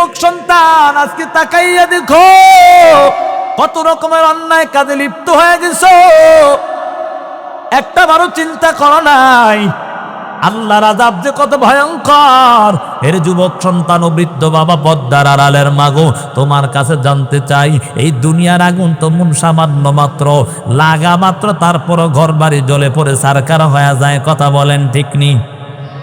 যুবক সন্তান, আজকে তাকাইয়া দেখো, কত রকমের অন্যায় কাজে লিপ্ত হয়ে গেছ। একটা বারো চিন্তা করো নাই। আল্লাহর আজাব যে কত ভয়ঙ্কর। এর যুবক সন্তান ও বৃদ্ধ বাবা পদ্মার আড়ালের মাগো, তোমার কাছে জানতে চাই, এই দুনিয়ার আগুন তো মন সামান্য মাত্র। লাগা মাত্র, তারপরও ঘর বাড়ি জলে পড়ে, সারকার হয়ে যায়, কথা বলেন ঠিক নি।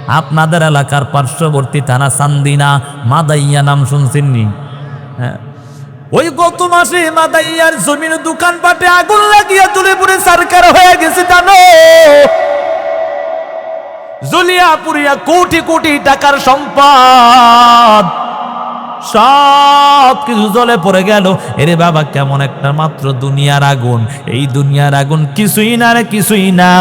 আপনাদের এলাকার পার্শ্ববর্তী থানা সান্দিনা মাদাইয়া নাম শুনছেননি হ্যাঁ। ওই গত মাসে মাদাইয়ার জমির দোকান পাটে আগুন লাগিয়া তুলে পুরে সরকার হয়ে গেছে, জানো? জুলিয়া পুরিয়া কোটি কোটি টাকার সম্পদ। সব কিছু জলে পড়ে গেল। এরে বাবা, কেমন একটা মাত্র দুনিয়ার আগুন। এই দুনিয়ার আগুন কিছুই না রে, কিছুই না।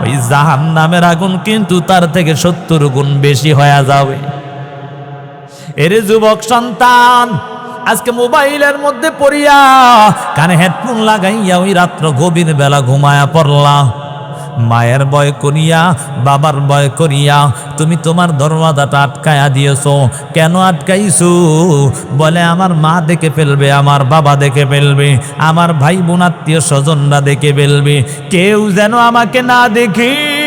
ওই জাহান নামের আগুন কিন্তু তার থেকে সত্তর গুণ বেশি হয়ে যাবে। এরে যুবক সন্তান, আজকে মোবাইলের মধ্যে পড়িয়া কানে হেডফোন লাগাইয়া ওই রাত্র গভীর বেলা ঘুমায়া পড়লা মায়ের বয় করিয়া, বাবার বয় করিয়া, তুমি তোমার দরওয়াজাটা আটকায়া দিয়েছ। কেন আটকাইছো? বলে, আমার মা দেখে ফেলবে, আমার বাবা দেখে ফেলবে, আমার ভাই বোন, আত্মীয় স্বজনরা দেখে ফেলবে। কেউ যেন আমাকে না দেখে।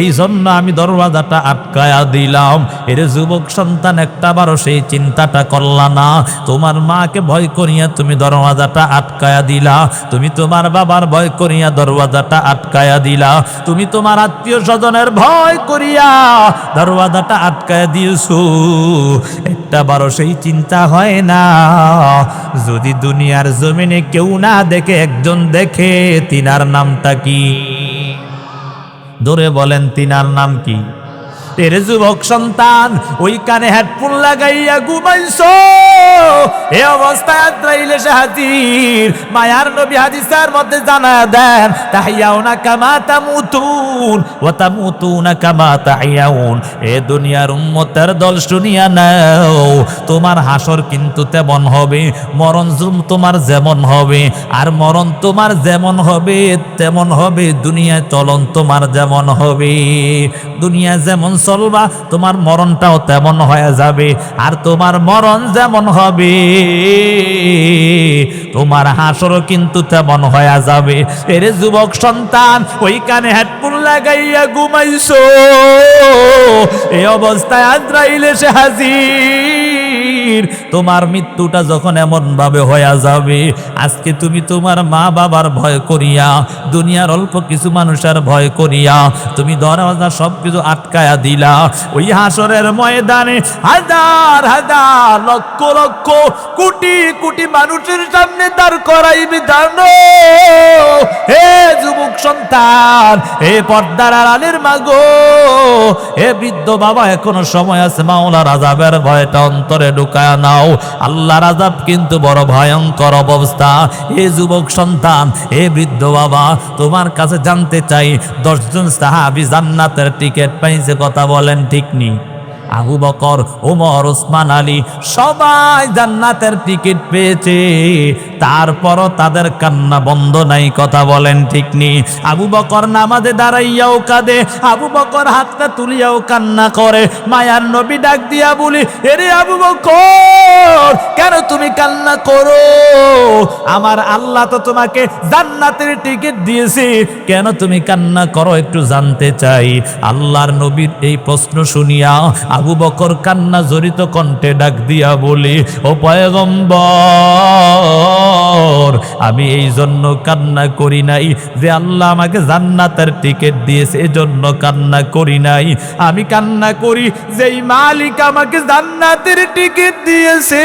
এই জন্য আমি দরওয়াজাটা আটকায়া দিলাম। এর যুবক সন্তান একটা বারো সেই চিন্তাটা করলা না। তোমার মাকে ভয় করিয়া তুমি দরওয়াজাটা আটকায়া দিলা। তুমি তোমার বাবার ভয় করিয়া দরওয়াজাটা আটকায়া দিলা। তুমি তোমার আত্মীয় স্বজনের ভয় করিয়া দরওয়াজাটা আটকায়া দিয়েছ। একটা বারো সেই চিন্তা হয় না। যদি দুনিয়ার জমিনে কেউ না দেখে, একজন দেখে, তিনার নামটা কি? ধরে বলেন তিনার নাম কি? তেরে যুবক সন্তান ওই কানে হেডফোন লাগাইয়া ঘুমাইছো। এ অবস্থায় আদ্রাইলে হাজির মায়ার নবী হাদিসের মধ্যে জানা দেন, তাহিয়াউনা কামা তামুতুন, ওয়া তামুতুনা কামা তাহিয়াউন। এ দুনিয়ার উম্মতের দল শুনিয়া নাও, তোমার হাসর কিন্তু তেমন হবে, মরণ জুম তোমার যেমন হবে, আর মরণ তোমার যেমন হবে, তেমন হবে, দুনিয়ায় চলন তোমার যেমন হবে। দুনিয়া যেমন চলবা, তোমার মরণটাও তেমন হয়ে যাবে। আর তোমার মরণ যেমন হবে, তোমার হাসরও কিন্তু তেমন হয়ে যাবে। এরে যুবক সন্তান, ওই কানে হেডফোন লাগাইয়া ঘুমাইছো। এই অবস্থায় আজরাইলে সে হাজির। তোমার মৃত্যুটা যখন এমন ভাবে হয়ে যাবে, আজকে তুমি তোমার মা বাবার ভয় করিয়া, দুনিয়ার অল্প কিছু মানুষের ভয় করিয়া, তুমি দরওয়াজা সব কিছু আটকায়া দিলা। ওই হাসরের ময়দানে হাজার হাজার, লক্ষ লক্ষ, কোটি কোটি মানুষের সামনে দাঁড় করাইবি, জানো? হে যুবক সন্তান, হে পর্দার আড়ালের মাগো, হে বৃদ্ধ বাবা, এখনও সময় আছে মাওলার আজাবের ভয়টা অন্তরে ঢুকায় নাও। আল্লাহর আজাব কিন্তু বড় ভয়ঙ্কর অবস্থা। হে যুবক সন্তান হে বৃদ্ধ বাবা, তোমার কাছে জানতে চাই, দশজন সাহাবি জান্নাতের টিকিট পাইছে কথা বলেন ঠিক নেই আবু বকর, ওমর, ওসমান, আলী সবাই জান্নাতের টিকিট পেয়েছে। তারপরও তাদের কান্না বন্ধ নাই, কথা বলেন ঠিক নেই আবু বকর নামাজে দাঁড়াইয়াও কাঁদে, আবু বকর হাতটা তুলিয়াও কান্না করে। মায়ার নবী ডাক দিয়া বলি, এরে আবু বকর, কেন তুমি কান্না করো? আমার আল্লাহ তো তোমাকে জান্নাতের টিকিট দিয়েছে। কেন তুমি কান্না করো একটু জানতে চাই? আল্লাহর নবীর এই প্রশ্ন শুনিয়া আবু বকর কান্না জড়িত কণ্ঠে ডাক দিয়া বলি, ও পয়গম্বর আমি এই জন্য কান্না করি নাই যে আল্লাহ আমাকে জান্নাতের টিকিট দিয়েছে, এজন্য কান্না করি নাই। আমি কান্না করি যেই মালিক আমাকে জান্নাতের টিকিট দিয়েছে।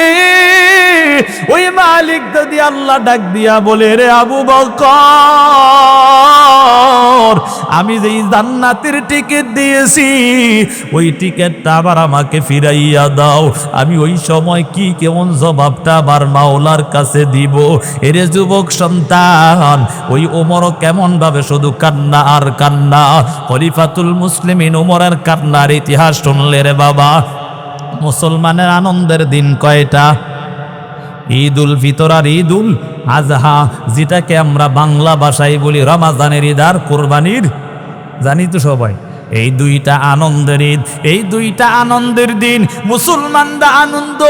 ওই মালিক যদি আল্লাহ ডাক দিয়া বলে, রে আবু বকর আমি যেই জান্নাতের টিকিট দিয়েছি, ওই টিকিটটা আবার আমাকে ফিরাইয়া দাও। আমি ওই সময় কি কেমন জবাবটা আমার মাওলার কাছে দিব? এরে যুবক সন্তান, ওই ওমরও কেমন ভাবে শুধু কান্না আর কান্না? খলিফাতুল মুসলিমিন ওমরের কান্নার ইতিহাস শুনলে রে বাবা। মুসলমানের আনন্দের দিন কয়টা? ঈদ উল ফিতর আর ঈদ উল আজহা, যেটাকে আমরা বাংলা ভাষায় বলি রমাজানের ঈদ আর কোরবানির জানি তো সবাই, এই দুইটা আনন্দের ঈদ, এই দুইটা আনন্দের দিন মুসলমানরা আনন্দ,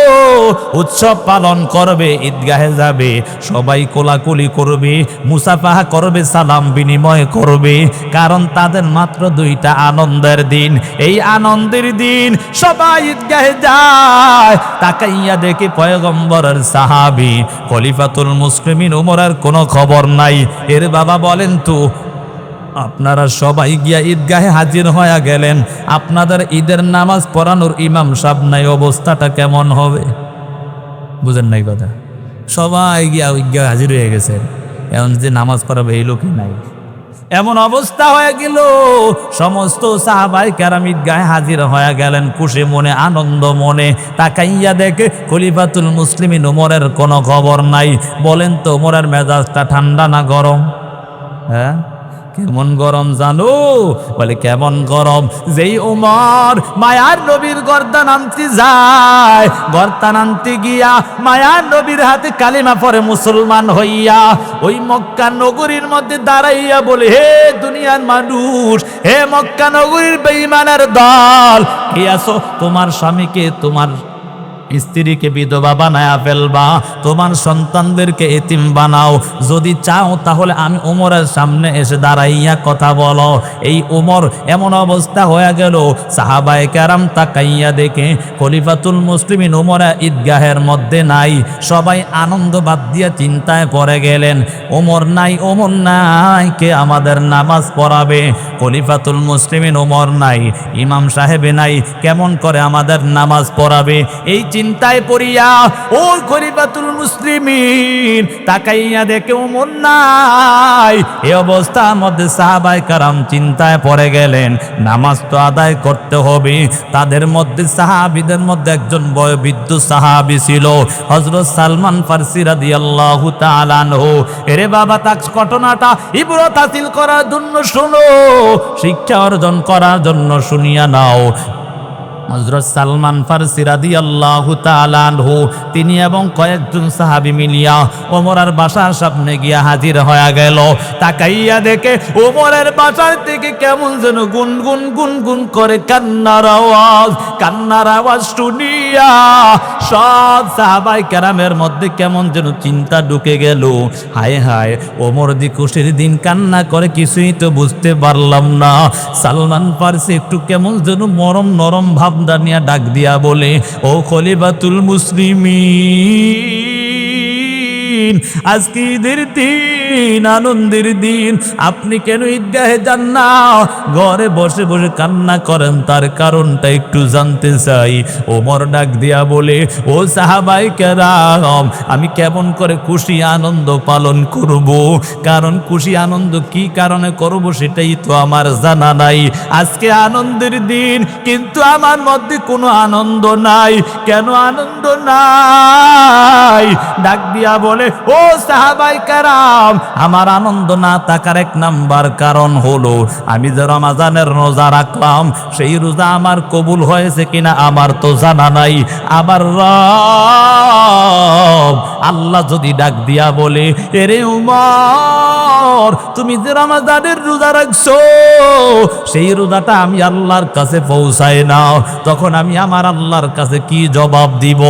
উৎসব পালন করবে, ঈদগাহে যাবে, সবাই কোলাকুলি করবে, মুসাফাহা করবে, সালাম বিনিময় করবে, কারণ তাদের মাত্র দুইটা আনন্দের দিন, এই আনন্দের দিন সবাই ঈদগাহে যায়, তাকাইয়া দেখে পয়গম্বরের সাহাবি, খলিফাতুল মুসলিমিন উমরের কোনো খবর নাই, এর বাবা বলেন তো আপনারা সবাই গিয়া ঈদগাহে হাজির হয়ে গেলেন। আপনাদের ঈদের নামাজ পড়ানোর ইমাম সাহেব নাই, অবস্থাটা কেমন হবে? বুঝেন নাই কথা? সবাই গিয়া ঈদগাহে হাজির হয়ে গেছেন এখন যে নামাজ পড়াবে এই লোকই নাই। এমন অবস্থা হয়ে গেল, সমস্ত সাহাবাই কেরাম ঈদগাহে হাজির হয়ে গেলেন। খুশি মনে, আনন্দ মনে, তাকাইয়া দেখে খলিফাতুল মুসলিমিন উমরের কোনো খবর নাই। বলেন তো উমরের মেজাজটা ঠান্ডা না গরম? হ্যাঁ? কেমন গরম জানো? বলে, কেমন গরম? যেই উমর মায়ার নবীর গর্দান আনতে যায়, গর্দান আনতে গিয়া মায়ার নবীর হাতে কালিমা পরে মুসলমান হইয়া, ওই মক্কা নগরীর মধ্যে দাঁড়াইয়া বলে, হে দুনিয়ার মানুষ, হে মক্কা নগরীর বেঈমানের দল, কে আসো তোমার স্বামীকে, তোমার স্ত্রীকে বিধবা বানায়া ফেলবা। তোমার সন্তানদেরকে এতিম বানাও। যদি চাও তাহলে আমি উমরের সামনে এসে দাঁড়াইয়া কথা বলো। এই উমর এমন অবস্থা হয়ে গেল। সাহাবায়ে কেরাম তাকাইয়া দেখে খলিফাতুল মুসলিমিন উমরা ঈদগাহের মধ্যে নাই। সবাই আনন্দ বাদ দিয়া চিন্তায় পড়ে গেলেন। ওমর নাই ওমর নাই, কে আমাদের নামাজ পড়াবে? খলিফাতুল মুসলিমিন ওমর নাই, ইমাম সাহেবে নাই, কেমন করে আমাদের নামাজ পড়াবে? এই চিন্তায় পড়িয়া, ও খলিফাতুল মুসলিমিন, তাকাইয়া দেখে মন নাই। এ অবস্থার মধ্যে সাহাবাই কারাম চিন্তায় পড়ে গেলেন। নামাজ তো আদায় করতে হবে। তাদের মধ্যে সাহাবিদের মধ্যে একজন বয়োবৃদ্ধ সাহাবি ছিল হজরত সালমান ফার্সি রাদিয়াল্লাহু তাআলা আনহু। এরে বাবা, তাক ঘটনাটা ইবরত হাসিল করার জন্য শোনো, শিক্ষা অর্জন করার জন্য শুনিয়া নাও। হজরত সালমান ফারসি রাদিয়াল্লাহু তাআলা আনহু, তিনি এবং কয়েকজন সাহাবি মিলিয়া ওমরার বাসার সামনে গিয়া হাজির হয়ে গেল। তাকাইয়া দেখে ওমরের বাসার থেকে কেমন যেন গুনগুন গুনগুন করে কান্নার আওয়াজ কান্নার আওয়াজ শুনিয়া সব সাহাবাই ক্যারামের মধ্যে কেমন যেন চিন্তা ঢুকে গেল। হায় হায়, ওমর দি খুশির দিন কান্না করে কিছুই তো বুঝতে পারলাম না। সালমান ফারসি একটু কেমন যেন মরম নরম ভাবনা নিয়ে ডাক দিয়া বলে ও খলিফাতুল মুসলিমিন আজকে ঈদের দিন? আনন্দের দিন। আপনি কেন ঈদগাহে যান না? ঘরে বসে বসে কান্না করেন, তার কারণটা একটু জানতে চাই। ওমর ডাক দিয়া বলে, ও সাহাবাই কেরাম, আমি কেমন করে খুশি আনন্দ পালন করব? কারণ খুশি আনন্দ কি কারণে করব সেটাই তো আমার জানা নাই। আজকে আনন্দের দিন, কিন্তু আমার মধ্যে কোনো আনন্দ নাই। কেন আনন্দ নাই? ডাক দিয়া বলে ও সাহাবাই কারাম, আমার আনন্দ না থাকার এক নাম্বার কারণ হলো, আমি যে রমাজানের রোজা রাখলাম, সেই রোজা আমার কবুল হয়েছে কিনা আমার তো জানা নাই। আমার রব আল্লাহ যদি ডাক দিয়া বলে, এরে উমর তুমি যে রমাজানের রোজা রাখছো, সেই রোজাটা আমি আল্লাহর কাছে পৌঁছায় নাও। তখন আমি আমার আল্লাহর কাছে কি জবাব দিব?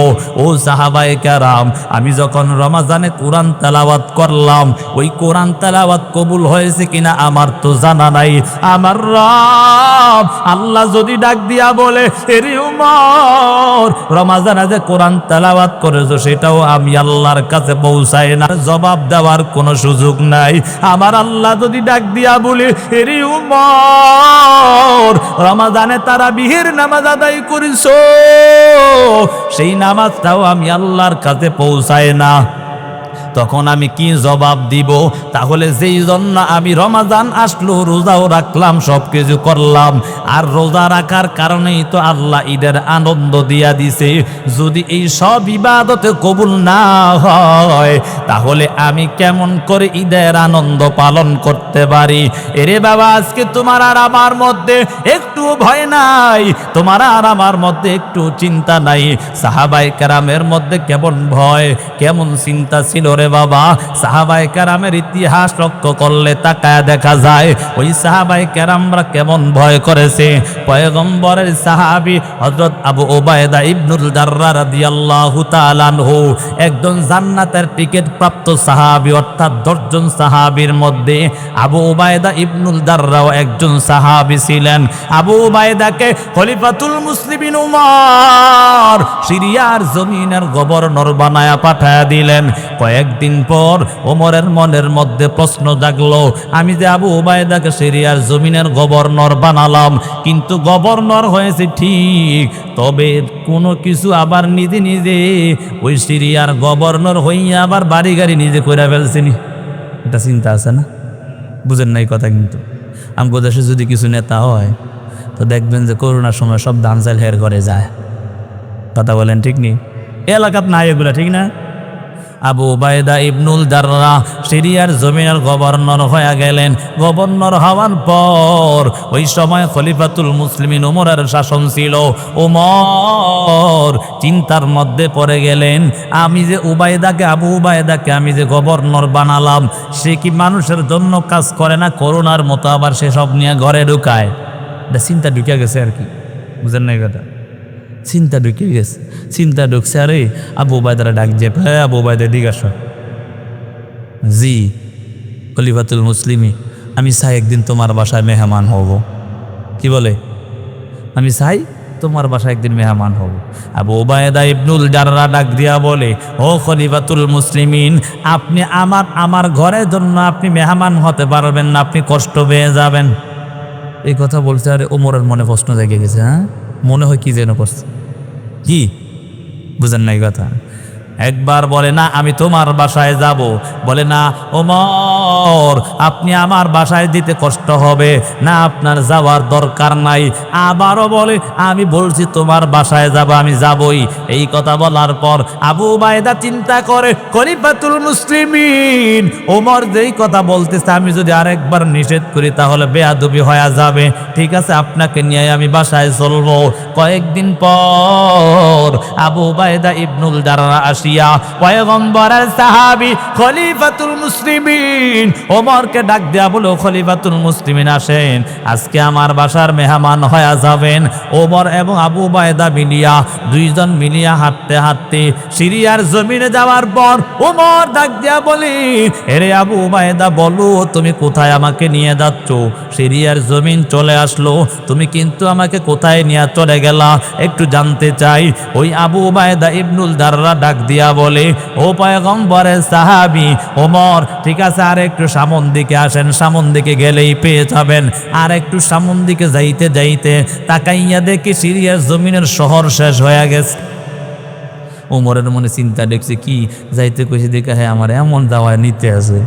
ও সাহাবায়ে কেরাম, আমি যখন রমাজানে কোরআন তেলাওয়াত করলাম, ওই কোরআন তেলাওয়াত কবুল হয়েছে কিনা আমার তো জানা নাই। আমার রব, আল্লাহ যদি ডাক দিয়া বলে, এরে উমর, রমাজানে যে কোরআন তেলাওয়াত করেছ, সেটাও আমি আল্লাহর কাছে পৌঁছায় না। জবাব দেওয়ার কোনো সুযোগ নাই। আমার আল্লাহ যদি ডাক দিয়া বলি এরি উমর, রমাজানে তারা বিহের নামাজ আদায় করিস সেই নামাজটাও আমি আল্লাহর কাছে পৌঁছায় না। তখন আমি কি জবাব দিব? তাহলে যেই জন্য আমি রমাজান আসলো, রোজাও রাখলাম সব কিছু করলাম। আর রোজা রাখার কারণেই তো আল্লাহ ঈদের আনন্দ দিয়া দিছে। যদি এই সব ইবাদতে কবুল না হয়, তাহলে আমি কেমন করে ঈদের আনন্দ পালন করতে পারি? এরে বাবা, আজকে তোমার আর আমার মধ্যে একটু ভয় নাই। তোমার আর আমার মধ্যে একটু চিন্তা নাই। সাহাবাই কেরামের মধ্যে কেমন ভয়, কেমন চিন্তা ছিল ওরে বাবা সাহাবাই কেরামের ইতিহাস লক্ষ্য করলে তাকায় দেখা যায়, ওই সাহাবাই কেরামরা কেমন ভয় করেছে। পয়গম্বরের সাহাবি হজরত আবু ওবায়দা ইবনুল জাররা রাদিয়াল্লাহু তাআলা আনহু, একজন জান্নাতের টিকিট প্রাপ্ত সাহাবি অর্থাৎ দশজন সাহাবীর মধ্যে আবু ওবায়দা ইবনুল জাররাও একজন সাহাবি ছিলেন। আবু ওবায়দাকে খলিফাতুল মুসলিমিন উমর সিরিয়ার জমিনের গভর্নর বানায়া পাঠায়া দিলেন। কয়েকদিন পর ওমরের মনের মধ্যে প্রশ্ন জাগলো, আমি যে আবু ওবায়দাকে সিরিয়ার জমিনের গভর্নর বানালাম, কিন্তু গভর্নর হয়েছে ঠিক, তবে কোনো কিছু আবার নিজে নিজে ওই সিরিয়ার গভর্নর হইয়া আবার বাড়ি গাড়ি নিজে করে ফেলছিনি? এটা চিন্তা আছে না? বুঝেন না এই কথা কিন্তু। আমগো দেশে যদি কিছু নেতা হয়, তো দেখবেন যে করোনার সময় সব ধান চাল হের করে যায়। কথা বলেন ঠিক নেই এলাকাত নাই এগুলা, ঠিক না? আবু বায়দা ইবনুল জাররা সিরিয়ার জমিনের গভর্নর হয়ে গেলেন। গভর্নর হওয়ার পর ওই সময় খলিফাতুল মুসলিমিন উমরের শাসন ছিল। উমর চিন্তার মধ্যে পড়ে গেলেন, আমি যে উবায়দাকে, আবু উবায়দাকে আমি যে গভর্নর বানালাম, সে কি মানুষের জন্য কাজ করে না করোনার মতো আবার সে সব নিয়ে ঘরে ঢুকায়? এটা চিন্তা ঢুকে গেছে আর কি। বুঝেন না কথা? চিন্তা ঢুকে গেছে। চিন্তা ঢুকছে, আরে আবু বায়দারা ডাক যে হ্যাঁ আবু বায়দা দিকে জি, খলিফাতুল মুসলিমি, আমি চাই একদিন তোমার বাসায় মেহমান হব। কি বলে? আমি চাই তোমার বাসায় একদিন মেহমান হব। আবু ওবায়দা ইবনুল জাররা ডাক দিয়া বলে, ও খলিফাতুল মুসলিমিন, আপনি আমার আমার ঘরের জন্য আপনি মেহমান হতে পারবেন না, আপনি কষ্ট পেয়ে যাবেন। এই কথা বলছে, আরে ওমরের মনে প্রশ্ন জেগে গেছে হ্যাঁ? মনে হয় কি যেন করছে। কি বুঝেন না এই কথা একবার বলে, না, আমি তোমার বাসায় যাব। বলে, না, ওমর, আপনি আমার বাসায় দিতে কষ্ট হবে। না, আপনার যাওয়ার দরকার নাই। আবারও বলে, আমি বলছি, তোমার বাসায় যাব, আমি যাবই। এই কথা বলার পর আবু বায়দা চিন্তা করে, খলিফাতুল মুসলিমিন, ওমর যেই কথা বলতেছে, আমি যদি আরেকবার নিষেধ করি, তাহলে বেয়াদবি হয়ে যাবে। ঠিক আছে, আপনাকে নিয়ে আমি বাসায় চলবো। কয়েকদিন পর আবু বায়দা ইবনুল জাররা আসিয়া পয়গম্বরের সাহাবী, খলিফাতুল মুসলিমিন। ওমরকে ডাক দেয়া বলো, খলিফাতুল মুসলিমিন আসেন। আজকে আমার বাসার মেহমান যাবেন ওমর এবং আবু বায়দা মিলিয়া। দুইজন মিলিয়া হাঁটতে হাঁটতে সিরিয়ার জমিনে যাওয়ার পর ওমর ডাক দেয়া বলি, এরে আবু বায়দা বলো, তুমি কোথায় আমাকে নিয়ে যাচ্ছ? সিরিয়ার জমিন চলে আসলো। তুমি কিন্তু আমাকে কোথায় নিয়ে চলে গেলা? একটু জানতে চাই। ওই আবু বায়দা ইবনুল দাররা ডাক দিয়া বলে, ও পয়গম্বরের সাহাবি, ওমর, ঠিক আছে আর একটু সামন দিকে আসেন, সামন দিকে গেলেই পেয়ে যাবেন। আর একটু সামন দিকে যাইতে যাইতে তাকাইয়া দেখি সিরিয়ার জমিনের শহর শেষ হয়ে গেছে। ওমরের মনে চিন্তা দেখছে, কি? যাইতে কইছে, দেখে হ্যাঁ আমার এমন যাওয়ায় নিতে আছে,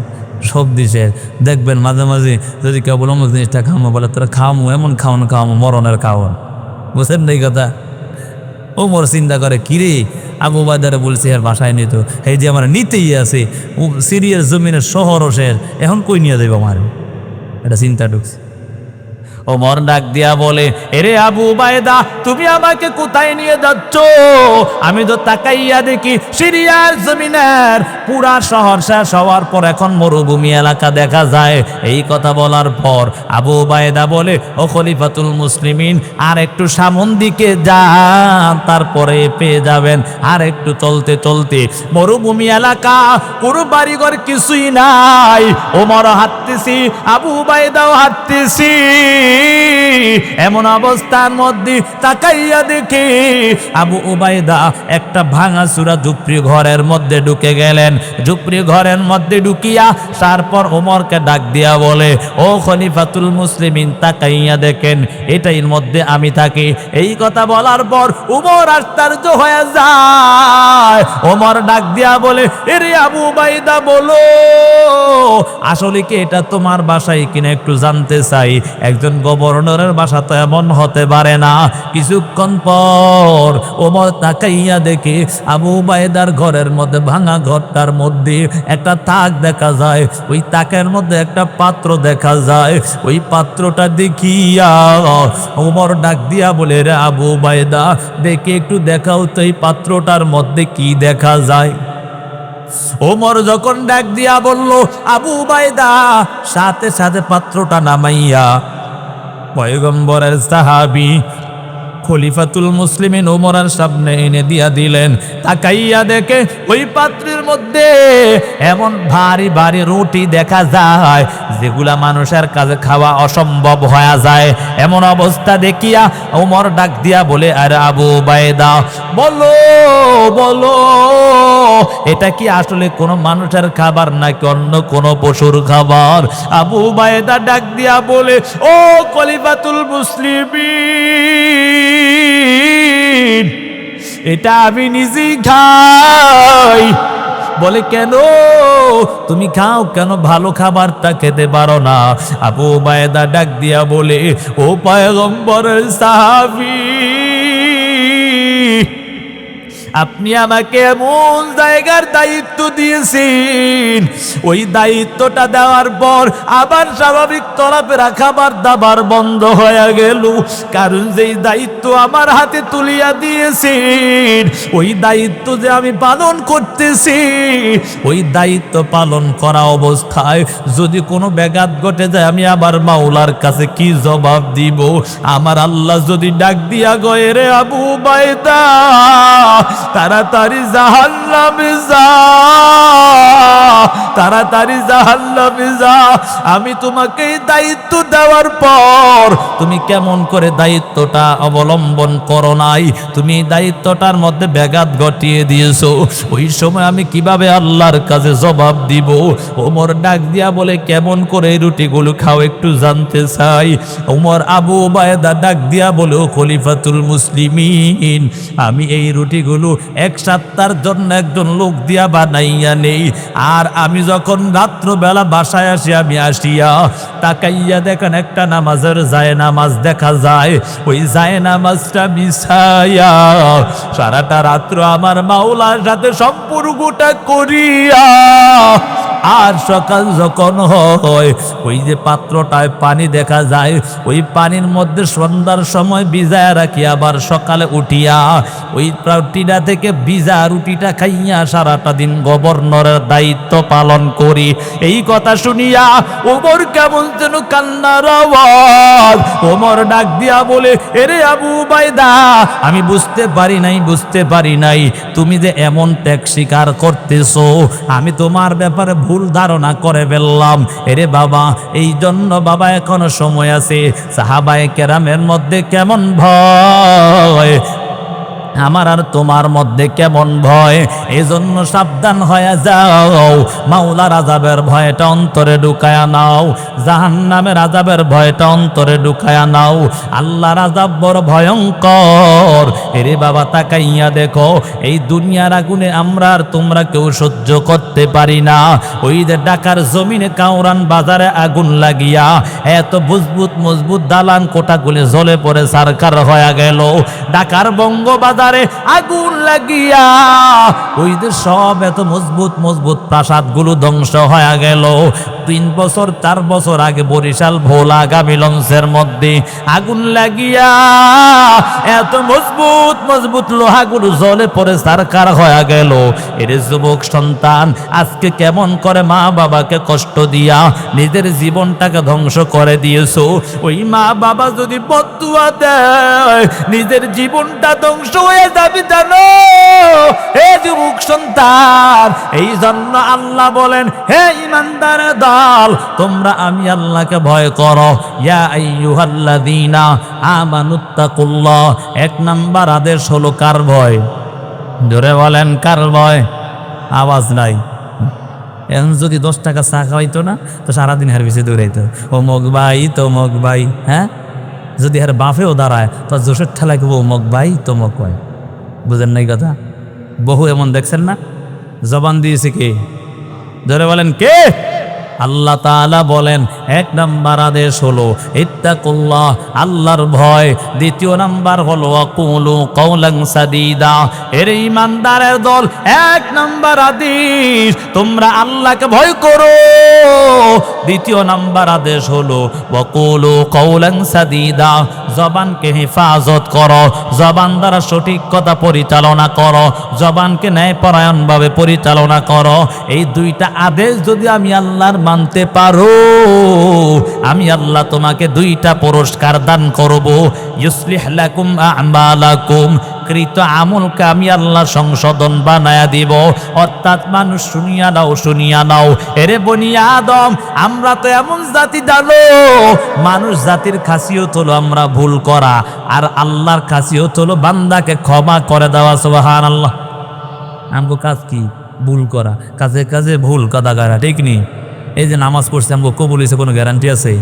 সব দেশের। দেখবেন মাঝে মাঝে যদি কেউ বলো জিনিসটা খামো বলে, তোরা খাওয়ামো, এমন খাওয়ানো, খাওয়ামো, মরণের খাওয়ান। বুঝছেন না এই কথা? ওমর চিন্তা করে কিরে আবু বাদারে বলছে আর বাসায় নিত। এই যে আমার নিতেই আছে সিরিয়ার জমিনের শহর শের, এখন কই নিয়ে দেবো আমার? এটা চিন্তা ঢুকছে। ওমর ডাক দিয়া বলে, এরে আবু বায়দা তুমি আমাকে কোথায় নিয়ে যাচ্ছ? আমি তো তাকাইয়া দেখি সিরিয়ার জমিনের পুরা শহর শেষ হওয়ার পর এখন মরুভূমি এলাকা দেখা যায়। এই কথা বলার পর আবু বায়দা বলে, ও খলিফাতুল মুসলিমিন, আর একটু সামন দিকে যান, তারপরে পেয়ে যাবেন। আর একটু চলতে চলতে মরুভূমি এলাকা, কোনো বাড়িঘর কিছুই নাই। ওমর হাঁটতেছি, আবু বায়দাও হাঁটতেছি। এমন অবস্থার মধ্যে তাকাইয়া দেখি আবু উবাইদা একটা ভাঙা চূড়া ঝুপড়ি ঘরের মধ্যে ঢুকে গেলেন। ঝুপড়ি ঘরের মধ্যে ঢুকিয়া তারপর ওমরকে ডাক দিয়া বলে, ও খলিফাতুল মুসলিমিন, তাকাইয়া দেখেন, এটাইর মধ্যে আমি থাকি। এই কথা বলার পর উমর আশ্চর্য হয়ে যায়। ওমর ডাক দিয়া বলে, এরে আবু বাইদা বলো, আসলে কি এটা তোমার বাসায় কিনা একটু জানতে চাই? একজন গভর্নরের বাসা তো এমন হতে পারে না। কিছুক্ষণ পর ওমর তাকাইয়া দেখে আবু বায়দার ঘরের মধ্যে ভাঙা ঘরটার মধ্যে একটা তাক দেখা যায়, ওই তাকের মধ্যে একটা পাত্র দেখা যায়। ওই পাত্রটা দেখিয়া ওমর ডাক দিয়া বলে, রে আবু বায়দা দেখে একটু দেখাও তো এই পাত্রটার মধ্যে কি দেখা যায়? ওমর যখন ডাক দিয়া বলল, আবু বাইদা সাথে সাথে পাত্রটা নামাইয়া পয়গম্বরের সাহাবি খলিফাতুল মুসলিমিন ওমরার সামনে এনে দিয়া দিলেন। তাকাইয়া দেখে ওই পাত্রের মধ্যে এমন ভারী ভারী রুটি দেখা যায়, যেগুলা মানুষের কাছে খাওয়া অসম্ভব হয়ে যায়। এমন অবস্থা দেখিয়া ওমর ডাক দিয়া বলে, আরে আবু বায়দা বলো বলো, এটা কি আসলে কোনো মানুষের খাবার নাকি অন্য কোনো পশুর খাবার? আবু বায়দা ডাক দিয়া বলে, ও কলিফাতুল মুসলিমিন এটা আমি নিজে খাই। বলে, কেন? তুমি খাও কেন? ভালো খাবারটা খেতে পারো না। আবু মায়েদা ডাক দিয়া বলে, ও পায়গম্বরের সাহাবি আপনি আমাকে এমন জায়গার দায়িত্ব দিয়েছেন। ওই দায়িত্বটা দেওয়ার পর আবার স্বাভাবিক তলাপেরা খাবার দাবার বন্ধ হয়ে গেল। কারণ যেই দায়িত্ব আমার হাতে তুলিয়া দিয়েছেন, ওই দায়িত্ব যে আমি পালন করতেছি, ওই দায়িত্ব পালন করা অবস্থায় যদি কোনো ব্যাঘাত ঘটে যায়, আমি আবার মাওলার কাছে কি জবাব দিব? আমার আল্লাহ যদি ডাক দিয়া গয়ে রে আবু বাইদা তাড়াতাড়ি জাহান্নামে যা, তাড়াতাড়ি জাহান্নামে যা। আমি তোমাকে দায়িত্ব দেওয়ার পর তুমি কেমন করে দায়িত্বটা অবলম্বন করো নাই? তুমি দায়িত্বটার মধ্যে ব্যাঘাত ঘটিয়ে দিয়েছ। ওই সময় আমি কীভাবে আল্লাহর কাছে জবাব দিব? ওমর ডাক দিয়া বলে, কেমন করে রুটিগুলো খাও একটু জানতে চাই? ওমর আবু বায়দা ডাক দিয়া বলে খলিফাতুল মুসলিমিন, আমি এই রুটিগুলো এক সপ্তাহের জন্য একজন লোক দিয়া বানাইয়া নেই। আর আমি যখন রাত্রবেলা বাসায় আসি, আমি আসিয়া তাকাইয়া দেখেন, একটা নামাজের যায় নামাজ দেখা যায়। ওই যায় নামাজটা মিশাইয়া সারাটা রাত্র আমার মাওলার সাথে সম্পর্কটা করিয়া আর সকাল যখন হয়, ওই যে পাত্রটায় পানি দেখা যায়, ওই পানির মধ্যে সন্ধ্যার সময় ভিজায় রাখি, আবার সকালে উঠিয়া ওই রুটিটা থেকে বিজা রুটিটা খাইয়া সারাটা দিন গভর্নরের দায়িত্ব পালন করি। এই কথা শুনিয়া ওমর কেমন যেন কান্নার আওয়াজ। ওমর ডাক দিয়া বলে, এরে আবু বাইদা আমি বুঝতে পারি নাই, বুঝতে পারি নাই। তুমি যে এমন ত্যাগ স্বীকার করতেছো, আমি তোমার ব্যাপারে ভুল ধারণা করে ফেললাম। এরে বাবা এই জন্য বাবা এখনও সময় আছে। সাহাবায় কেরামের মধ্যে কেমন ভয়? আমার আর তোমার মধ্যে কেমন ভয়? এজন্য সাবধান হয়ে যাও। মাওলার আজাবের ভয়টা অন্তরে ঢুকায়া নাও। জাহান্নামের আজাবের ভয়টা অন্তরে ঢুকায়া নাও। আল্লাহর আজাব বড় ভয়ঙ্কর। এরে বাবা, তাকাইয়া দেখো, এই দুনিয়ার আগুনে আমরা আর তোমরা কেউ সহ্য করতে পারি না। ওই যে ডাকার জমিনে কাউরান বাজারে আগুন লাগিয়া এত বুজবুত মজবুত দালান কোটাগুলি জ্বলে পড়ে সারকার হয়ে গেল। ডাকার বঙ্গ বাজারে আগুন লাগিয়া। ওই যে সব এত মজবুত মজবুত প্রাসাদগুলো ধ্বংস হয়ে গেল। তিন বছর, চার বছর আগে বরিশাল ভোলা গামী লঞ্চের মধ্যে আগুন লাগিয়া এত মজবুত মজবুত লোহাগুলো জলে পড়ে সারকার হয়ে গেল। এর যুবক সন্তান, আজকে কেমন করে মা বাবাকে কষ্ট দিয়া নিজের জীবনটাকে ধ্বংস করে দিয়েছ? ওই মা বাবা যদি বদুয়া দেয়, নিজের জীবনটা ধ্বংস হয়ে যাবে জানো? হে যুবক সন্তান, এই জন্য আল্লাহ বলেন, হে ইমানদার দল, তোমরা আমি আল্লাহকে ভয় করো। ইয়া আইয়ুহাল্লাযীনা আমানুত্তাকুল্লাহ। এক নাম্বার আদেশ হলো কার ভয়? জোরে বলেন, কার ভয়? আওয়াজ নাই। এখন যদি দশ টাকা চা খাওয়াইতো না, তো সারাদিন হার বেশি দৌড়াইতো। ও মগ ভাই, তো মগ ভাই হ্যাঁ? যদি হার বাফেও দাঁড়ায়, তো জোশের ঠেলায় কেবো মগ ভাই, তো মগ ভাই। বুঝেন নাই কথা? বহু এমন দেখছেন না? জবান দিয়েছে কে? ধরে বলেন কে? আল্লাহ তাআলা বলেন, এক নাম্বার আদেশ হলো ইত্তাকুল্লাহ, আল্লাহর ভয়। দ্বিতীয় নাম্বার হলো আকুলু কওলান সাদিদা, এর ইমানদারের দল এক নাম্বার আদেশ, তোমরা আল্লাহকে ভয় করো। দ্বিতীয় নাম্বার আদেশ হলো ওয়াকুলু কওলান সাদিদা, জবানকে হেফাজত করো, জবান দ্বারা সঠিক কথা পরিচালনা করো, জবানকে ন্যায়পরায়ণভাবে পরিচালনা করো। এই দুইটা আদেশ যদি আমি আল্লাহর মানতে পারো। আমি আল্লাহ তোমাকে দুইটা পুরস্কার দান করব। ইউসলিহ লাকুম আমালাকুম। কৃত আমলকে আমি আল্লাহ সংশোধন বানায়া দিব। অর্থাৎ মানুষ শুনিয়া নাও শুনিয়া নাও। এরে বনিয়া আদম, আমরা তো এমন জাতি জানো মানুষ জাতির খাসিয়ত হলো আমরা ভুল করা। আর আল্লাহর খাসিয়ত হলো বান্দাকে ক্ষমা করে দেওয়া সুবহান আল্লাহ আমগো কাজ কি? ভুল করা। কাজে কাজে ভুল কাদা গারা ঠিক নি? এই যে নামাজ পড়ছে, আমগো কবুল হয়েছে কোনো গ্যারান্টি আছে?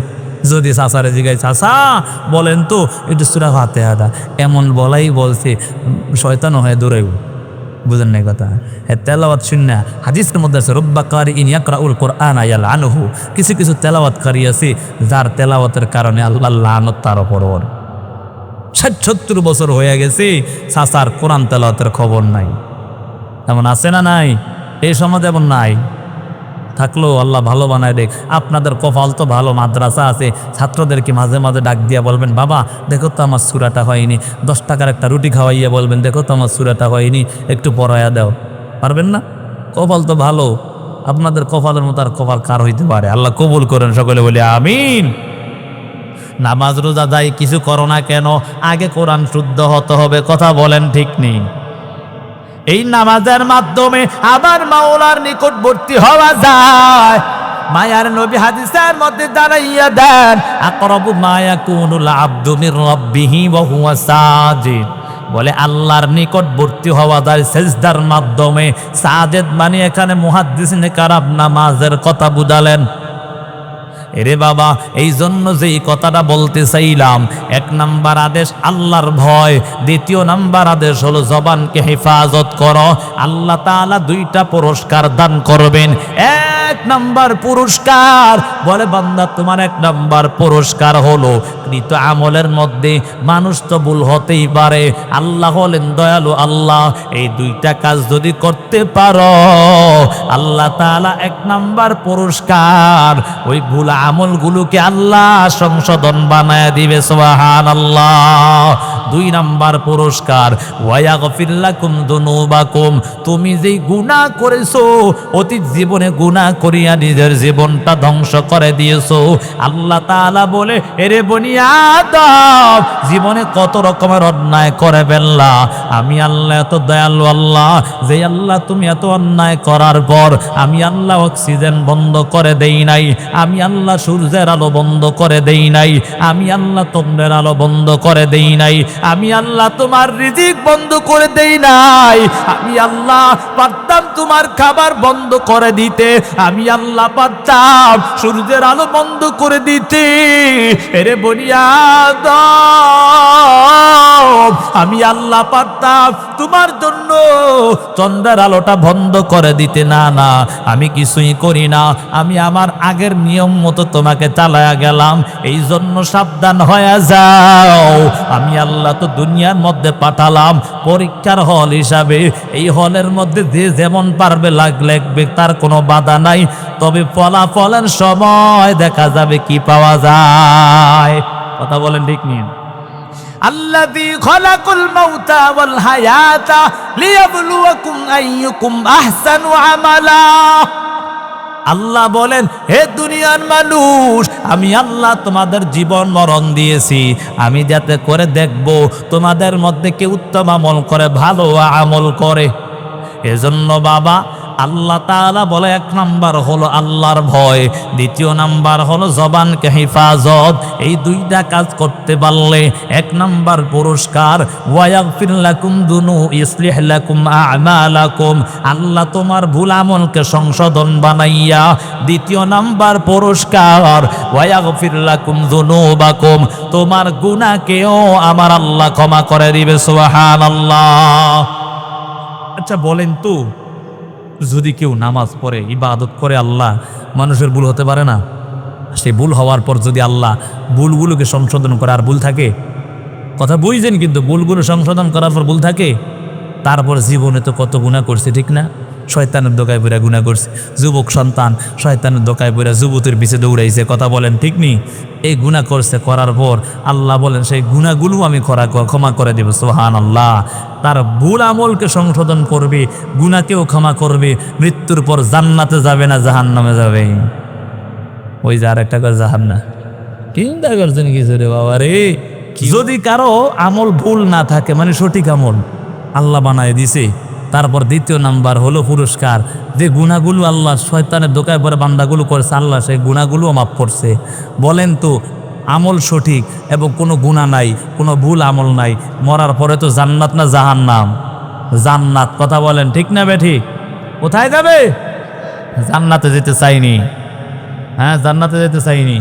যদি চাষারে জিগাই চাষা বলেন তো, একটু সুরা হাতে হাদা এমন বলাই বলছে, শয়তান হয় দৌড়াইব বুঝেন নাই কথা? হ্যাঁ তেলাওয়াত শূন্য হাদিসের মধ্যে আছে রব্বাকারি ইন ইয়াকরাউল কোরআন আয়াল আনহু কিছু কিছু তেলাওয়াতকারী আছে, যার তেলাওয়াতের কারণে আল্লাহ লানত তার ওপর ষাট সত্তর বছর হয়ে গেছে, চাচার কোরআন তেলাওয়াতের খবর নাই। এমন আছে না নাই? এই সমাজ এমন নাই? থাকলেও আল্লাহ ভালো বানায় দেখ। আপনাদের কপাল তো ভালো, মাদ্রাসা আছে। ছাত্রদেরকে মাঝে মাঝে ডাক দিয়া বলবেন, বাবা, দেখো তো আমার সুরাটা হয়নি। দশ টাকার একটা রুটি খাওয়াইয়া বলবেন, দেখো তো আমার সুরাটা হয়নি, একটু পড়াইয়া দাও। পারবেন না? কপাল তো ভালো। আপনাদের কপালের মতো আর কপাল কার হইতে পারে? আল্লাহ কবুল করেন সকলে, বলি আমিন। নামাজ রোজা যাই, কিছু করো না কেন? আগে কোরআন শুদ্ধ হতে হবে, কথা বলেন ঠিক নেই। এই নামাজের মাধ্যমে আবার মাওলার নিকটবর্তী হওয়া যায়। মায়ার নবী হাদিসের মধ্যে দাঁড়াইয়া দেন, আকরাবু মায়া কুনুল আব্দু মির রাব্বিহি ওয়া হুয়া সাজিদ। বলে, আল্লাহর নিকটবর্তী হওয়া যায় সেজদার মাধ্যমে। সাজেদ মানে এখানে মুহাদ্দিসিনে কারাব নামাজের কথা বুঝালেন। এরে বাবা এই জন্য যেই কথাটা বলতে চাইলাম, এক নাম্বার আদেশ আল্লাহর ভয়, দ্বিতীয় নাম্বার আদেশ হলো জবানকে হেফাজত করো, আল্লাহ তাআলা দুইটা পুরস্কার দান করবেন। এক নাম্বার পুরস্কার। বলে, বান্দা, তোমার এক নাম্বার পুরস্কার হলো, কৃত আমলের মধ্যে মানুষ তো ভুল হতেই পারে। আল্লাহ হলেন দয়ালু আল্লাহ, এই দুইটা কাজ যদি করতে পারো, আল্লাহ তাআলা এক নাম্বার পুরস্কার। ওই ভুল আমলগুলোকে আল্লাহ সংশোধন বানায় দিবে সোহান আল্লাহ দুই নাম্বার পুরস্কার ওয়াগফিল্লাকুম দুনুবাকুম। তুমি যেই গুনাহ করেছ, অতীত জীবনে গুনাহ করিয়া নিজের জীবনটা ধ্বংস করে দিয়েছ। আল্লাহ তাআলা বলে, এরে বনিয়াদম জীবনে কত রকমের অন্যায় করে ফেললা। আমি আল্লাহ এত দয়ালু আল্লাহ, যে আল্লাহ তুমি এত অন্যায় করার পর আমি আল্লাহ অক্সিজেন বন্ধ করে দেই নাই। আমি আল্লাহ সূর্যের আলো বন্ধ করে দেই নাই। আমি আল্লাহ তন্দ্রের আলো বন্ধ করে দেই নাই। আমি আল্লাহ তোমার রিজিক বন্ধ করে দেই নাই। আমি আল্লাহ পারতাম তোমার খাবার বন্ধ করে দিতে। আমি আল্লাহ পারতাম সূর্যের আলো বন্ধ করে দিতে। এরে বনিয়াদ আমি আল্লাহ পারতাম তোমার জন্য চন্দ্রের আলোটা বন্ধ করে দিতে। না না, আমি কিছুই করি না। আমি আমার আগের নিয়ম মতো তোমাকে চালায়া গেলাম। এই জন্য সাবধান হয়ে যাও। আমি আল্লাহ তো দুনিয়ার মধ্যে পাঠালাম পরীক্ষার হল হিসাবে। এই হলের মধ্যে যে যেমন পারবে লাগ লাগবে তার কোনো বাধা নাই। যায় তবে ফলাফলের সময় দেখা যাবে কি পাওয়া যায়। কথা বলেন ঠিক নিন আল্লাহ বলেন, হে দুনিয়ার মানুষ, আমি আল্লাহ তোমাদের জীবন মরণ দিয়েছি। আমি যাতে করে দেখব তোমাদের মধ্যে কে উত্তম আমল করে, ভালো আমল করে। এজন্য বাবা আল্লাহ তাআলা বলে এক নাম্বার হলো আল্লাহর ভয়, দ্বিতীয় নাম্বার হলো জবানকে হেফাজত। এই দুইটা কাজ করতে পারলে এক নাম্বার পুরস্কার দুনু আল্লাহ তোমার ভুল আমলকে সংশোধন বানাইয়া, দ্বিতীয় নাম্বার পুরস্কার, ওয়াগফির লাকুম যুনুবাকুম তোমার গুনাহকেও আমার আল্লাহ ক্ষমা করে দিবে সোহান আল্লাহ আচ্ছা বলেন তো যদি কেউ নামাজ পড়ে, ইবাদত করে আল্লাহ, মানুষের ভুল হতে পারে না? সে ভুল হওয়ার পর যদি আল্লাহ ভুলগুলোকে সংশোধন করে আর ভুল থাকে? কথা বুঝছেন কিন্তু ভুলগুলো সংশোধন করার পর ভুল থাকে? তারপর জীবনে তো কত গুণা করছে, ঠিক না? শয়তানের দোকায় পড়ে গুণা করছে। যুবক সন্তান শয়তানের দোকায় পড়ে যুবতের পিছে দৌড়াইছে। কথা বলেন ঠিক নি? এই গুণা করছে করার পর আল্লাহ বলেন সেই গুণাগুলো আমি করা ক্ষমা করে দেব। সোহান আল্লাহ তার ভুল আমলকে সংশোধন করবে গুণাকেও ক্ষমা করবে মৃত্যুর পর জান্নাতে যাবে না জাহান নামে যাবে। ওই যে আর একটা করে জাহান না চিন্তা করছেন কিছু রে বাবা রে? যদি কারও আমল ভুল না থাকে মানে সঠিক আমল আল্লাহ বানায় দিছে তারপর দ্বিতীয় নাম্বার হলো পুরস্কার। যে গুণাগুলো আল্লাহ শয়তানের দোকায় পরে বান্দাগুলো করেছে, আল্লাহ সেই গুণাগুলোও মাফ করছে। বলেন তো, আমল সঠিক এবং কোনো গুণা নাই, কোনো ভুল আমল নাই, মরার পরে তো জান্নাত না জাহান্নাম? জান্নাত, কথা বলেন ঠিক না বেঠি? কোথায় যাবে? জান্নাতে যেতে চাইনি। হ্যাঁ জান্নাতে যেতে চাইনি।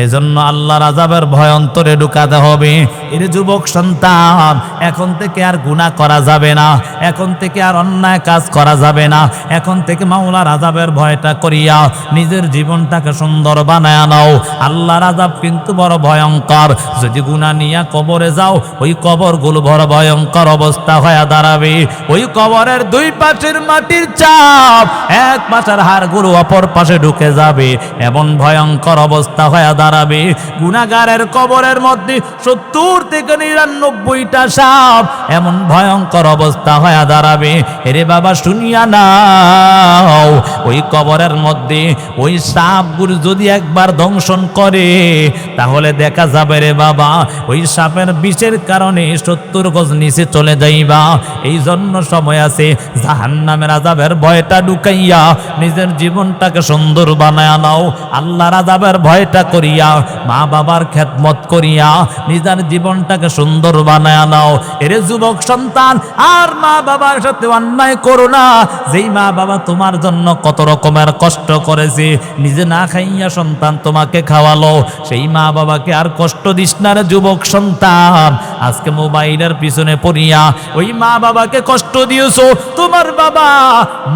এই জন্য আল্লাহর আজাবের ভয় অন্তরে ঢুকাতে হবে। এর যুবক সন্তান, এখন থেকে আর গুনাহ করা যাবে না। এখন থেকে আর অন্যায় কাজ করা যাবে না। এখন থেকে মাওলার আজাবের ভয়টা করিয়া নিজের জীবনটাকে সুন্দর বানায় নাও। আল্লাহর আজাব কিন্তু বড় ভয়ঙ্কর। যদি গুণা নিয়ে কবরে যাও, ওই কবরগুলো বড় ভয়ঙ্কর অবস্থা হয়ে দাঁড়াবে। ওই কবরের দুই পাশের মাটির চাপ, এক পাশের হাড়গুলো অপর পাশে ঢুকে যাবে। এমন ভয়ঙ্কর অবস্থা হয়ে দাঁড়াবে। গুণাগারের কবরের মধ্যে সত্তর থেকে নিরানব্বইটা সাপ এমন ভয়ঙ্কর অবস্থা হয়ে দাঁড়াবে। এরে বাবা, শুনিয়া নাও, ওই কবরের মধ্যে ওই সাপগুলো যদি একবার দংশন করে, তাহলে দেখা যাবে রে বাবা, ওই সাপের বিষের কারণে সত্তর গজ নিচে চলে যাইবা। এই জন্য সময় আছে জাহান নামের আজাবের ভয়টা ঢুকাইয়া নিজের জীবনটাকে সুন্দর বানায় নাও। আল্লাহর আজাবের ভয়টা করিয়া, মা বাবার খেদমত করিয়া নিজের জীবনটাকে সুন্দর বানায় নাও। এরে যুবক সন্তান, আর মা বাবার সাথে অন্যায় করো না। যেই মা বাবা তোমার জন্য কত রকমের কষ্ট করেছে, নিজে না খাইয়া সন্তান তোমাকে খাওয়ালো, সেই মা বাবাকে আর কষ্ট দিস না রে যুবক সন্তান। আজকে মোবাইলের পিছনে পড়িয়া ওই মা বাবাকে কষ্ট দিয়েছ, তোমার বাবা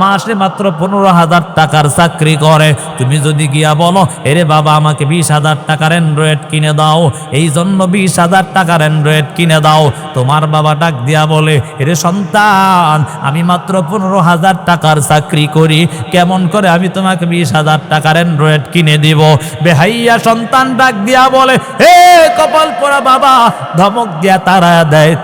মাসে মাত্র পনেরো হাজার টাকার চাকরি করে। তুমি যদি গিয়া বলো, এরে বাবা, আমাকে বিশ হাজার টাকার অ্যান্ড্রয়েড কিনে দাও। এই জন্য বিশ হাজার টাকার অ্যান্ড্রয়েড কিনে দাও। তোমার বাবা ডাক দিয়া বলে এরে সন্তান, আমি মাত্র পনেরো হাজার টাকার চাকরি করি। কেমন করে আমি তোমাকে বিশ হাজার টাকার অ্যান্ড্রয়েড কিনে দিব? বেহাইয়া সন্তান ডাক দিয়া বলে, হে কপাল পড়া বাবা, ধমক দিয়া তারা দেয়।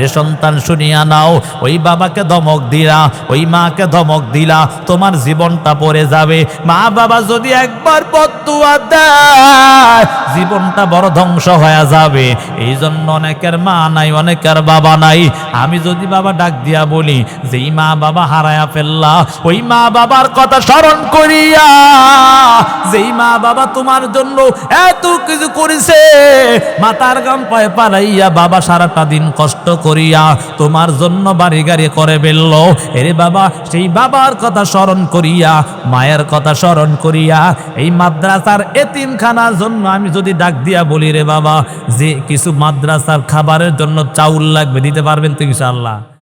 রে সন্তান শুনিয়া নাও, ওই বাবাকে ধমক দিলা, ওই মাকে ধমক দিলা, তোমার জীবনটা পড়ে যাবে। মা বাবা যদি একবার বদুয়া দেয়, জীবনটা বড় ধ্বংস হয়ে যাবে। এই জন্য অনেকের মা নাই, অনেকের বাবা নাই। আমি যদি বাবা ডাক দিয়া বলি, যেই মা বাবা হারায়া ফেললা, ওই মা বাবার কথা স্মরণ করিয়া, যেই মা বাবা তোমার জন্য এত কিছু করেছে, মাতার গাম পায়ে পালাইয়া বাবা সারাটা দিন কষ্ট করিয়া তোমার জন্য বাড়ি গাড়ি করে বেলল। এরে বাবা, সেই বাবার কথা স্মরণ করিয়া, মায়ের কথা স্মরণ করিয়া, এই মাদ্রাসার এতিমখানার জন্য আমি যদি ডাক দিয়া বলি রে বাবা, যে কিছু মাদ্রাসার খাবারের জন্য চাউল লাগবে, দিতে পারবেন তো ইনশাআল্লাহ?